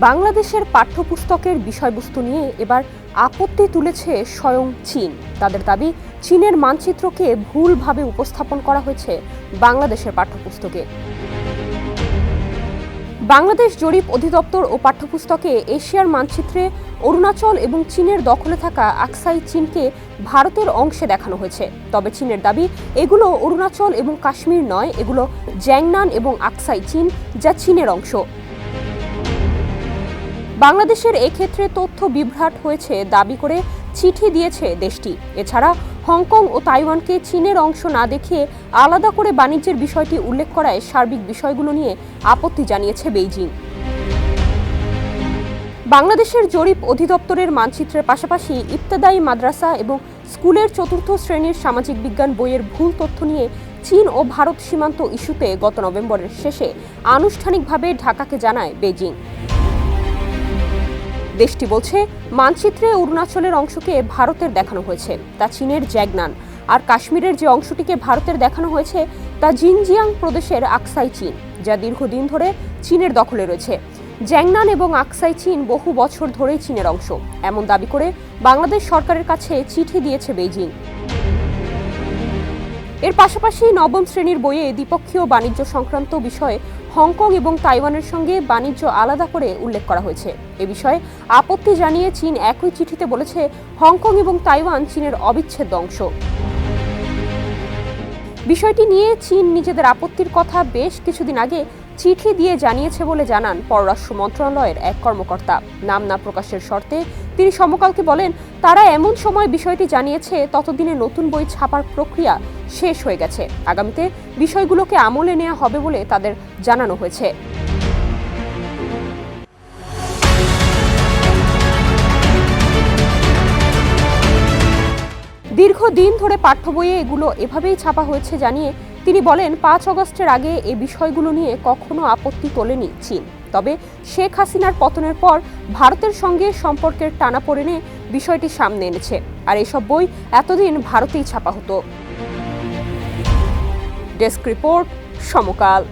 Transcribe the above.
বাংলাদেশের পাঠ্যপুস্তকের বিষয়বস্তু নিয়ে এবার আপত্তি তুলেছে স্বয়ং চীন। তাদের দাবি, চীনের মানচিত্রকে ভুলভাবে উপস্থাপন করা হয়েছে বাংলাদেশের পাঠ্যপুস্তকে। বাংলাদেশ জরিপ অধিদপ্তর ও পাঠ্যপুস্তকে এশিয়ার মানচিত্রে অরুণাচল এবং চীনের দখলে থাকা আকসাই চীনকে ভারতের অংশে দেখানো হয়েছে। তবে চীনের দাবি, এগুলো অরুণাচল এবং কাশ্মীর নয়, এগুলো জ্যাংনান এবং আকসাই চীন, যা চীনের অংশ। বাংলাদেশের এক্ষেত্রে তথ্য বিভ্রাট হয়েছে দাবি করে চিঠি দিয়েছে দেশটি। এছাড়া হংকং ও তাইওয়ানকে চীনের অংশ না দেখিয়ে আলাদা করে বাণিজ্যের বিষয়টি উল্লেখ করায় সার্বিক বিষয়গুলো নিয়ে আপত্তি জানিয়েছে বেইজিং। বাংলাদেশের জরিপ অধিদপ্তরের মানচিত্রের পাশাপাশি ইবতদায়ী মাদ্রাসা এবং স্কুলের চতুর্থ শ্রেণির সামাজিক বিজ্ঞান বইয়ের ভুল তথ্য নিয়ে চীন ও ভারত সীমান্ত ইস্যুতে গত নভেম্বরের শেষে আনুষ্ঠানিকভাবে ঢাকাকে জানায় বেজিং দেশটি বলছে, মানচিত্রে অরুণাচলের অংশকে ভারতের দেখানো হয়েছে, তা চীনের জ্যাগনান আর কাশ্মীরের যে অংশটিকে ভারতের দেখানো হয়েছে, তা জিনজিয়াং প্রদেশের আকসাই চীন, যা দীর্ঘদিন ধরে চীনের দখলে রয়েছে। জ্যাংনান এবং আকসাই চীন বহু বছর ধরেই চীনের অংশ। এমন দাবি করে বাংলাদেশ সরকারের কাছে চিঠি দিয়েছে বেইজিং। এর পাশাপাশি নবম শ্রেণির বইয়ে দ্বিপক্ষীয় বাণিজ্য সংক্রান্ত বিষয়ে হংকং এবং তাইওয়ানের সঙ্গে বাণিজ্য আলাদা করে উল্লেখ করা হয়েছে। এ বিষয়ে আপত্তি জানিয়ে চীন একই চিঠিতে বলেছে, হংকং এবং তাইওয়ান চীনের অবিচ্ছেদ্য অংশ। বিষয়টি নিয়ে চীন নিজেদের আপত্তির কথা বেশ কিছুদিন আগে চিঠি দিয়ে জানিয়েছে বলে জানান পররাষ্ট্র মন্ত্রণালয়ের এক কর্মকর্তা। নাম না প্রকাশের শর্তে তিনি সমকালকে বলেন, তারা এমন সময় বিষয়টি জানিয়েছে, ততদিনে নতুন বই ছাপার প্রক্রিয়া শেষ হয়ে গেছে। আগামীতে বিষয়গুলোকে আমলে নেওয়া হবে বলে তাদের জানানো হয়েছে। দীর্ঘদিন ধরে পাঠ্য বইয়ে এগুলো এভাবেই ছাপা হয়েছে জানিয়ে তিনি বলেন, পাঁচ অগস্টের আগে এ বিষয়গুলো নিয়ে কখনো আপত্তি তোলেনি চীন। তবে শেখ হাসিনার পতনের পর ভারতের সঙ্গে সম্পর্কের টানাপোড়েনে বিষয়টি সামনে এনেছে। আর এসব বই এতদিন ভারতেই ছাপা হতো। Desk report Samakal.